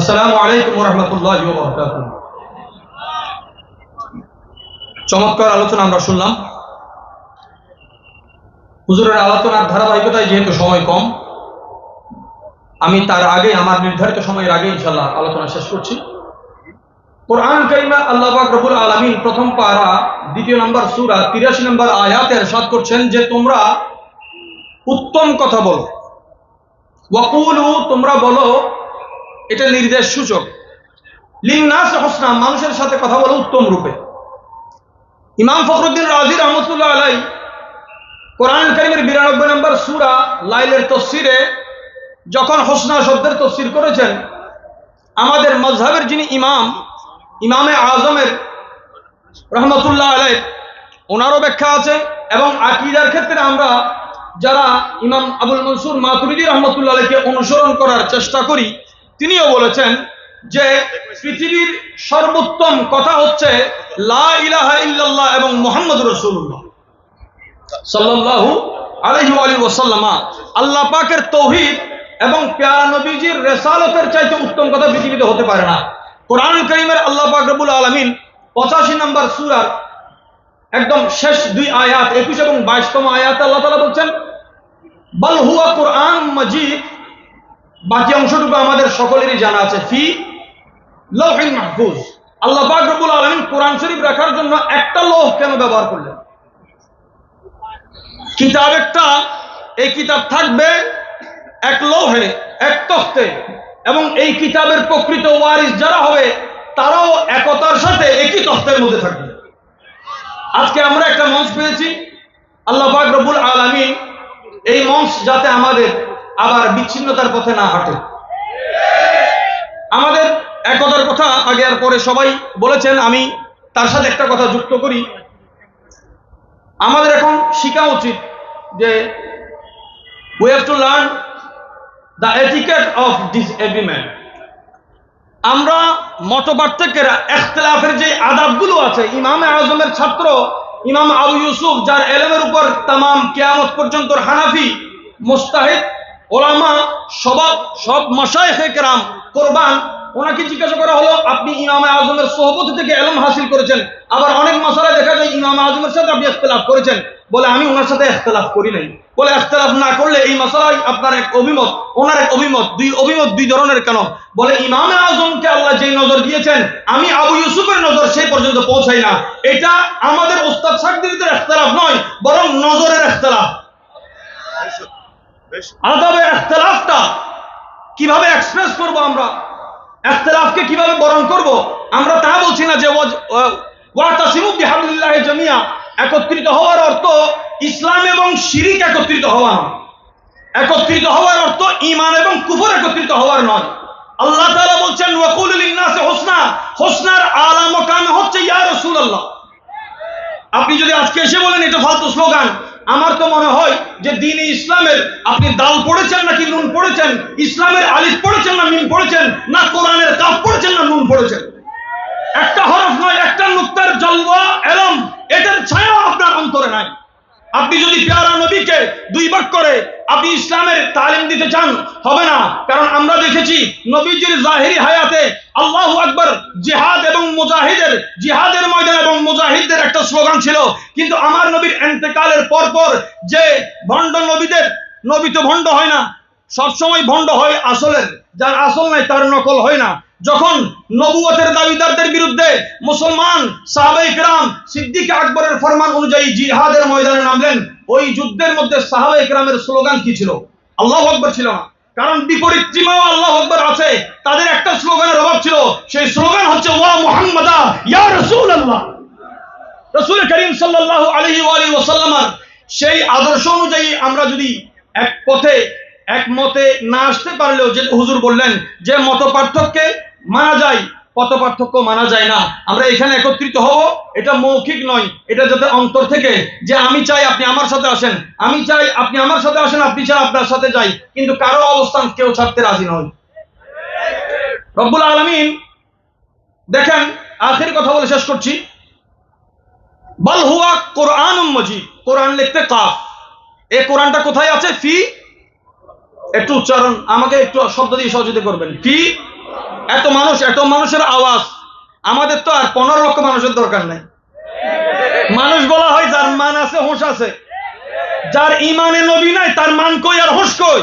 আসসালামু আলাইকুম রহমতুল্লাহ চমৎকার আলোচনা আমরা শুনলাম। হুজুরের আলোচনার ধারাবাহিকতায় যেহেতু সময় কম, আমি তার আগে আমার নির্ধারিত সময়ের আগে ইনশাল্লাহ আলোচনা শেষ করছি। কোরআন কাইমা আল্লাহ রবুল আলমিন প্রথম পারা, দ্বিতীয় নম্বর সুরা, তিরাশি নম্বর আয়াতের সাত করছেন যে তোমরা উত্তম কথা বলো। তোমরা বলো এটা নির্দেশ সূচক। লিন্নাস হোসনা মানুষের সাথে কথা বলো উত্তম রূপে। ইমাম ফখরুদ্দিন রাজি রহমতুল্লাহ আলাই কোরআন করিমের বিরানব্বই নম্বর সুরা লাইলের তফসিরে যখন হোসনা শব্দের তফসির করেছেন, আমাদের মজহাবের যিনি ইমাম, ইমামে আজমের রহমতুল্লাহ আলাই, ওনারও ব্যাখ্যা আছে এবং আকিদার ক্ষেত্রে আমরা যারা ইমাম আবুল মনসুর মাতুরিদি রহমতুল্লাহ আলাইকে অনুসরণ করার চেষ্টা করি তিনিও বলেছেন যে পৃথিবীর সর্বোত্তম কথা হচ্ছে এবং মোহাম্মদ রসুল্লাহ আল্লাহ পাকের তৌহিদ এবং প্যারা নবীজির রেসালতের চাইতে উত্তম কথা পৃথিবীতে হতে পারে না। কোরআন কারীমের আল্লাহ পাক রব্বুল আলামিন 85 নম্বর সূরার একদম শেষ দুই আয়াত 21 এবং 22 তম আয়াতে আল্লাহ তাআলা বলছেন, বাল হুয়া কোরআন মাজিদ বাকি অংশটুকু আমাদের সকলেরই জানা আছে। ফি লৌহিন মাহফুজ। আল্লাহ পাক আলামিন কোরআন শরীফ রাখার জন্য একটা লৌহ কেন ব্যবহার করলেন? কিতাব একটা, এই কিতাব থাকবে এক লৌহে, এক তখ্তে। এবং এই কিতাবের প্রকৃত ওয়ারিস যারা হবে, তারাও একতার সাথে একই তখ্তের মধ্যে থাকবে। আজকে আমরা একটা মঞ্চ পেয়েছি। আল্লাহ পাক রব্বুল আলামিন এই মঞ্চ যাতে আমাদের আবার বিচ্ছিন্নতার পথে না হাঁটে। আমাদের একতার কথা আগে আর পরে সবাই বলেছেন, আমি তার সাথে একটা কথা যুক্ত করি। আমাদের এখন শিখা উচিত যে we have to learn the etiquette of disagreement আমরা মত পার্থক্যের এখতলাফের যে আদাবগুলো আছে, ইমাম আজমের ছাত্র, ইমাম আবু ইউসুফ, যার এলেমের উপর তামাম কেয়ামত পর্যন্ত হানাফি, মুস্তাহিদ ওলামা সব সব মশাইখে কেরাম কোরবান, ওনাকে জিজ্ঞাসা করা হলো, আপনি ইমামে আজমের সোহবত থেকে এলম হাসিল করেছেন। আবার অনেক মশালায় দেখা যায় ইমাম আজমের সাথে আপনি ইখতলাফ করেছেন। বলে, আমি ওনার সাথে ইখতলাফ করি নাই। বলে ইখতলাফ না করলে এই মশালায় আপনার এক অভিমত, ওনার এক অভিমত, দুই অভিমত, দুই ধরনের কেন? বলে ইমামে আজমকে আল্লাহ যেই নজর দিয়েছেন, আমি আবু ইউসুফের নজর সেই পর্যন্ত পৌঁছাই না। এটা আমাদের উস্তাদ সাকদিরদের ইখতলাফ নয়, বরং নজরের ইখতলাফ আলাদাভাবে ইখতলাফটা কীভাবে এক্সপ্রেস করব আমরা? ইখতলাফকে কীভাবে বরণ করব? আমরা তা বলছি না যে একত্রিত হওয়ার অর্থ ইসলাম এবং শিরিক একত্রিত হওয়া। একত্রিত হওয়ার অর্থ ইমান এবং কুফর একত্রিত হওয়ার নয়। আল্লাহ তাআলা বলছেন, ওয়াকুল লিন্নাসি হোসনা হোসনার আলা মকাম হচ্ছে ইয়া রাসূলুল্লাহ। আপনি যদি আজকে এসে বলেন, এটা ফালতু স্লোগান। আমার তো মনে হয় যে দিন ইসলামের আপনি দাল পড়েছেন নাকি নুন পড়েছেন? ইসলামের আলিফ পড়েছেন না মিম পড়েছেন? না কোরআনের কাফ পড়েছেন না নুন পড়েছেন? একটা হরফ নয়, একটা নুক্তার জলওয়া, এলম এটার ছায়া আপনার অন্তরে নাই। আপনি যদি পেয়ারা নবীকে দুই ভাগ করে আপনি ইসলামের তালিম দিতে চান, হবে না। কারণ আমরা দেখেছি নবীজির জাহিরি হায়াতে আল্লাহু আকবার জিহাদ মুজাহিদের, জিহাদের ময়দান এবং মুজাহিদদের একটা স্লোগান ছিল। কিন্তু আমার নবীর এন্তেকালের পরপর যে ভণ্ড নবীদের, নবী তো ভণ্ড হয় না, সবসময় ভণ্ড হয় আসলের। যার আসল নাই, তার নকল হয় না। যখন নবুয়তের দাবিদারদের বিরুদ্ধে মুসলমান সাহাবাই গ্রাম সিদ্দিক আকবরের ফরমান অনুযায়ী জিহাদের ময়দানে নামলেন, ওই যুদ্ধের মধ্যে সাহাবাই গ্রামের স্লোগান কি ছিল? আল্লাহ আকবর ছিল না। কারণ বিপরীত জিমাও আল্লাহ আকবর আছে। তাদের একটা স্লোগানের অভাব ছিল। সেই স্লোগান হচ্ছে, ওয়া মুহাম্মাদা, ইয়া রাসূলুল্লাহ। রাসূল করিম সাল্লাল্লাহু আলাইহি ওয়া আলিহি ওয়াসাল্লামার সেই আদর্শ অনুযায়ী আমরা যদি এক পথে, এক মতে না আসতে পারলেও যে হুজুর বললেন যে মত পার্থক্যে মানা যায় পথ পার্থক্য মানা যায় না। আমরা এখানে একত্রিত হব, এটা মৌখিক নয়, এটা যাতে অন্তর থেকে যে আমি চাই আপনি আমার সাথে আসেন, আমি চাই আপনি আমার সাথে আসেন, আপনি চাই আপনার সাথে যাই, কিন্তু কারও অবস্থান কেউ ছাড়তে রাজি নয়। রব্বুল আলমিন, দেখেন, আখের কথা বলে শেষ করছি। বাল হুয়া কোরআন মজিদ, কোরআন লিখতে কাফ। এই কোরআনটা কোথায় আছে? ফি, একটু উচ্চারণ, আমাকে একটু শব্দ দিয়ে সহযোগিতা করবেন। ফি এত মানুষ, এত মানুষের আওয়াজ। আমাদের তো আর পনেরো লক্ষ মানুষের দরকার নাই। মানুষ বলা হয়, যার মান আছে, হোঁশ আছে। যার ইমানে নবী নাই, তার মান কই আর হোঁশ কই?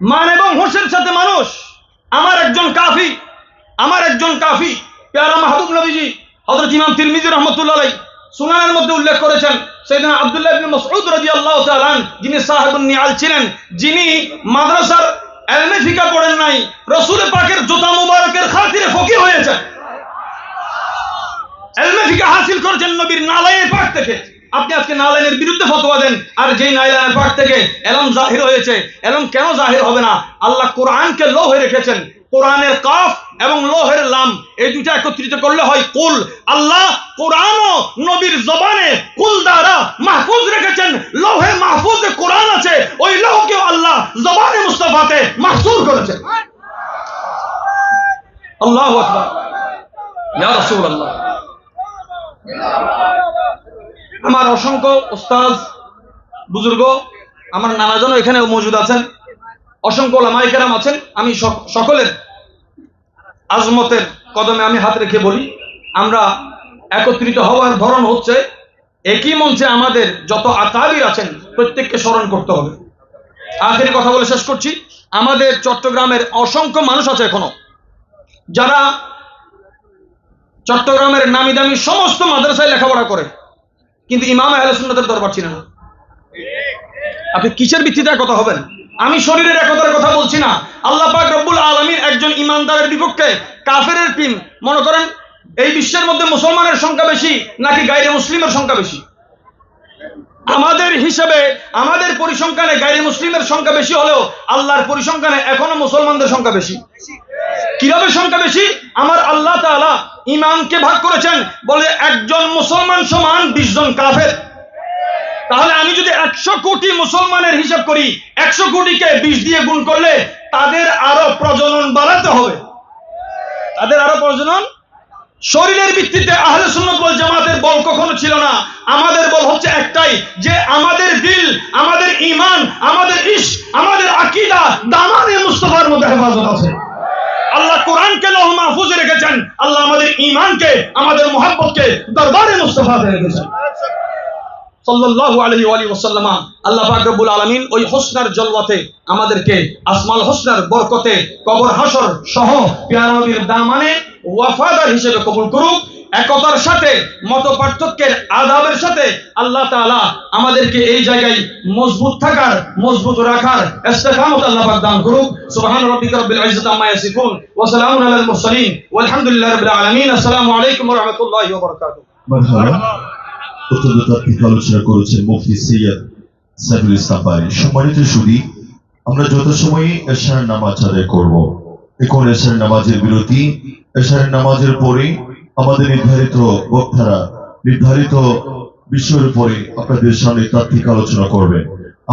মান এবং হোঁশের সাথে মানুষ। আমার একজন কাফি, আমার একজন কাফি, পেয়ারা মাহবুব নবীজি, হযরত ইমাম তিরমিজি রহমতুল্লাহ সুনানের মধ্যে উল্লেখ করেছেন সাইয়েদনা আব্দুল্লাহ ইবনে মাসউদ রাদিয়াল্লাহু যিনি সাহেবুন নিয়াল ছিলেন, যিনি মাদ্রাসার এলমে ফিকা পড়েন নাই, রসুল পাকের জোতা মুবারকের খাতিরে ফকি হয়ে যায় এলমে ফিকা হাসিল করেছেন নবীর নালায়ের পাক থেকে। আপনি আজকে নালাইনের বিরুদ্ধে ফতোয়া দেন, আর যেই নালায়ের পাক থেকে এলম জাহির হয়েছে, এলম কেন জাহির হবে না? আল্লাহ কোরআনকে লোহে রেখেছেন। কোরআনের কাফ এবং লোহের লাম, এই দুইটা একত্রিত করলে হয় কুল। আল্লাহ কোরআন ও নবীর জবানে কুল দ্বারা মাহফুজ রেখেছেন। লোহে মাহফুজে কোরআন আছে, ওই লোহকে আল্লাহ জবানে মুস্তাফাতে মাহসুর করেছেন। আল্লাহ ইয়া রাসূলুল্লাহ। আমার অসংখ্য ওস্তাজ বুজুর্গ, আমার নানাজন এখানে মজুদ আছেন। অসংখ্য লামাইকেরাম আছেন। আমি সকলের আজমতের কদমে আমি হাত রেখে বলি, আমরা একত্রিত হওয়ার ধরন হচ্ছে, একই মঞ্চে আমাদের যত আকাবির আছেন, প্রত্যেককে স্মরণ করতে হবে। আখেরি কথা বলে শেষ করছি। আমাদের চট্টগ্রামের অসংখ্য মানুষ আছে এখনও। যারা চট্টগ্রামের নামি দামি সমস্ত মাদ্রাসায় লেখাপড়া করে, কিন্তু ইমাম আহলে সুন্নাতের দরবার ছিলেন না। আপনি কিসের ভিত্তিতে কথা হবেন? আমি শরীরের একতার কথা বলছি না। আল্লাহ পাক রব্বুল আলমীর একজন ইমানদারের বিপক্ষে কাফেরের টিম মনে করেন, এই বিশ্বের মধ্যে মুসলমানের সংখ্যা বেশি নাকি গাইরে মুসলিমের সংখ্যা বেশি? আমাদের হিসেবে, আমাদের পরিসংখ্যানে গাইরে মুসলিমের সংখ্যা বেশি হলেও আল্লাহর পরিসংখ্যানে এখনও মুসলমানদের সংখ্যা বেশি। কীভাবে সংখ্যা বেশি? আমার আল্লাহ তাআলা ইমানকে ভাগ করেছেন, বলে একজন মুসলমান সমান বিশ জন কাফের। তাহলে আমি যদি একশো কোটি মুসলমানের হিসাব করি, একশো কোটিকে বিশ দিয়ে গুণ করলে তাদের আরও প্রজনন বাড়াতে হবে। তাদের আরও প্রজনন? শরীরের ভিত্তিতে আহলে সুন্নাত ওয়াল জামাতের বল কখনো ছিল না। আমাদের বল হচ্ছে একটাই, যে আমাদের দিল, আমাদের ঈমান, আমাদের ইশ আমাদের আকীদা দামানে মুস্তাফার মধ্যে হেফাজত আছে। আল্লাহ কোরআনকে লৌহ মাহফুজে রেখেছেন। আল্লাহ আমাদের ঈমানকে, আমাদের মোহাব্বতকে দরবারে মুস্তাফাতে রেখেছেন ওয়া আলিহি ওয়াসাল্লাম, আল্লাহ পাক রব্বুল আলামিন ওই হোসনার জলওয়াতে আমাদেরকে আসমাল হোসনার বরকতে, কবর হাসর সহ দামানে ওয়াফাদার হিসেবে কবুল করুক। একতার সাথে মত পার্থক্যের আদাবের সাথে আল্লাহ তাআলা আমাদেরকে এই জায়গায় মজবুত থাকার, মজবুত রাখার ইস্তেকামত আল্লাহ পাক দান করুক। সুবহান রাব্বিল ইজ্জাতি আম্মা ইয়াসিফুন, ওয়া সালামুন আলাল মুরসালিন রাব্বিল আলামিন। আসসালামু আলাইকুম ওয়া রাহমাতুল্লাহি ওয়া বারাকাতুহু। অত্যন্ত আলোচনা করেছেন মুফতি সৈয়দ সাইফুল ইসলাম বাড়ি সম্মানিত সুদী আমরা যথাসময়ে এশার নামাজ আদায় করব, এখন এশার নামাজের বিরতি। এশার নামাজের পরে আমাদের নির্ধারিত বক্তারা, নির্ধারিত বিষয়ের উপরে আপনাদের সামনে তাত্ত্বিক আলোচনা করবেন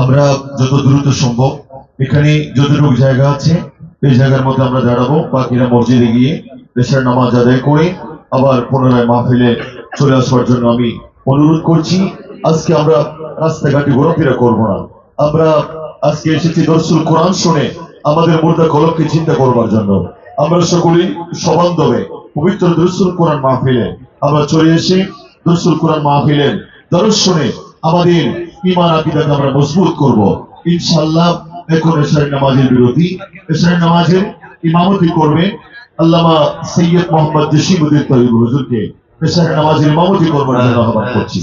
আমরা যত দ্রুত সম্ভব, এখানে যতটুকু জায়গা আছে এই জায়গার মধ্যে আমরা দাঁড়াবো। বাকিরা মসজিদে গিয়ে এশার নামাজ আদায় করে আবার পুনরায় মাহফিলে চলে আসবার জন্য আমি অনুরোধ করছি, আজকে আমরা রাস্তাঘাটে ঘোরাফেরা করব না। আমরা আজকে এসেছি দর্শুল কোরআন শুনে আমাদের মুর্দা কলককে চিন্তা করবার জন্য। আমরা সকলেই সবান্ধবে পবিত্র দর্শুল কোরআন মাহফিলে আমরা চলে এসে দর্শুল কোরআন মাহফিলের দর্শ শুনে আমাদের ইমান আকিদাকে আমরা মজবুত করব। ইনশাল্লাহ এখন এশারের নামাজের বিরোধী এশারের নামাজের ইমামতি করবে আল্লামা সৈয়দ মোহাম্মদ জসিমুদ্দিন তহিব হুজুরকে। পেশার নামাজের ইমামতি করব আহ্বান করছি